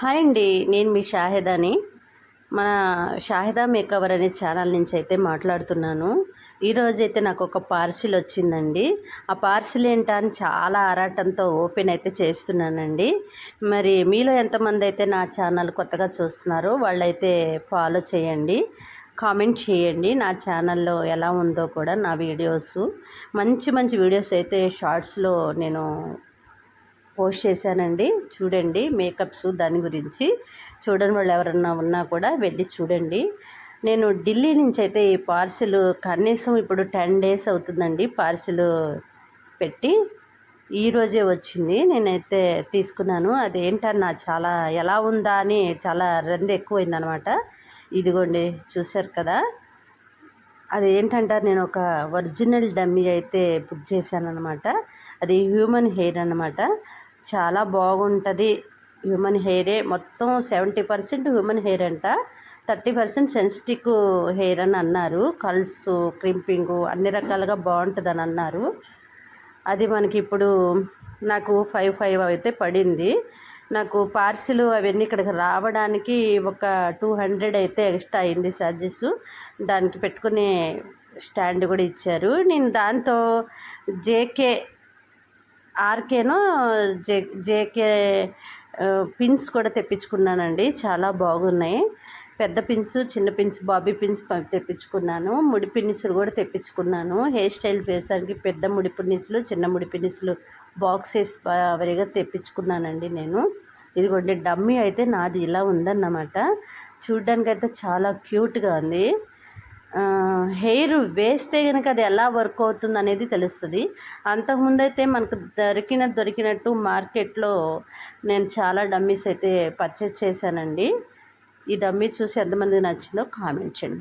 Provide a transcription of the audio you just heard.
Hi అండి నేను మీ షాహిదాని. మన షాహిదా మేకవర్ అనే ఛానల్ నుంచి అయితే మాట్లాడుతున్నాను. ఈరోజు అయితే నాకు ఒక పార్సిల్ వచ్చిందండి. ఆ పార్సిల్ ఏంటా అని చాలా ఆరాటంతో ఓపెన్ అయితే చేస్తున్నానండి. మరి మీలో ఎంతమంది అయితే నా ఛానల్ కొత్తగా చూస్తున్నారో వాళ్ళైతే ఫాలో చేయండి. కామెంట్ చేయండి. నా ఛానల్లో ఎలా ఉందో కూడా నా వీడియోస్. మంచి మంచి వీడియోస్ అయితే షార్ట్స్లో నేను పోస్ట్ చేశానండి. చూడండి మేకప్స్ దాని గురించి. చూడని వాళ్ళు ఎవరన్నా ఉన్నా కూడా వెళ్ళి చూడండి. నేను ఢిల్లీ నుంచి అయితే ఈ పార్సిల్ కనీసం ఇప్పుడు టెన్ డేస్ అవుతుందండి పార్సిల్ పెట్టి. ఈరోజే వచ్చింది. నేనైతే తీసుకున్నాను. అదేంటన్నా చాలా ఎలా ఉందా అని చాలా రంది ఎక్కువైందనమాట. ఇదిగోండి చూశారు కదా. అది ఏంటంటారు నేను ఒక ఒరిజినల్ డమ్మీ అయితే బుక్ చేశాను అనమాట అది హ్యూమన్ హెయిర్ అనమాట. చాలా బాగుంటుంది. హ్యూమన్ హెయిరే మొత్తం సెవెంటీ పర్సెంట్ హ్యూమన్ హెయిర్ అంట. థర్టీ పర్సెంట్ సెన్సిటిక్ హెయిర్ అని అన్నారు. కల్స్ క్రింపింగ్ అన్ని రకాలుగా బాగుంటుంది అని అన్నారు. అది మనకి ఇప్పుడు నాకు ఫైవ్ ఫైవ్ అయితే పడింది. నాకు పార్సిల్ అవన్నీ ఇక్కడికి రావడానికి ఒక టూ హండ్రెడ్ అయితే ఎక్స్ట్రా అయింది ఛార్జెస్ దానికి పెట్టుకునే స్టాండ్ కూడా ఇచ్చారు. నేను దాంతో జేకే ఆర్కేనో జే జేకే పిన్స్ కూడా తెప్పించుకున్నానండి. చాలా బాగున్నాయి. పెద్ద పిన్స్ చిన్న పిన్స్ బాబీ పిన్స్ తెప్పించుకున్నాను. ముడి పిన్నిసులు కూడా తెప్పించుకున్నాను. హెయిర్ స్టైల్ వేసడానికి పెద్ద ముడి పిన్నిసులు చిన్న ముడి పిన్నిసులు బాక్సెస్ వరిగా తెప్పించుకున్నానండి నేను. ఇదిగోండి డమ్మీ అయితే నాది ఇలా ఉందన్నమాట. చూడ్డానికి అయితే చాలా క్యూట్గా ఉంది. హెయిర్ వేస్తే కనుక అది ఎలా వర్క్ అవుతుంది అనేది తెలుస్తుంది. అంతకుముందు అయితే మనకు దొరికిన దొరికినట్టు మార్కెట్లో నేను చాలా డమ్మీస్ అయితే పర్చేస్ చేశానండి. ఈ డమ్మీస్ చూసి ఎంతమంది నచ్చిందో కామెంట్ చేయండి.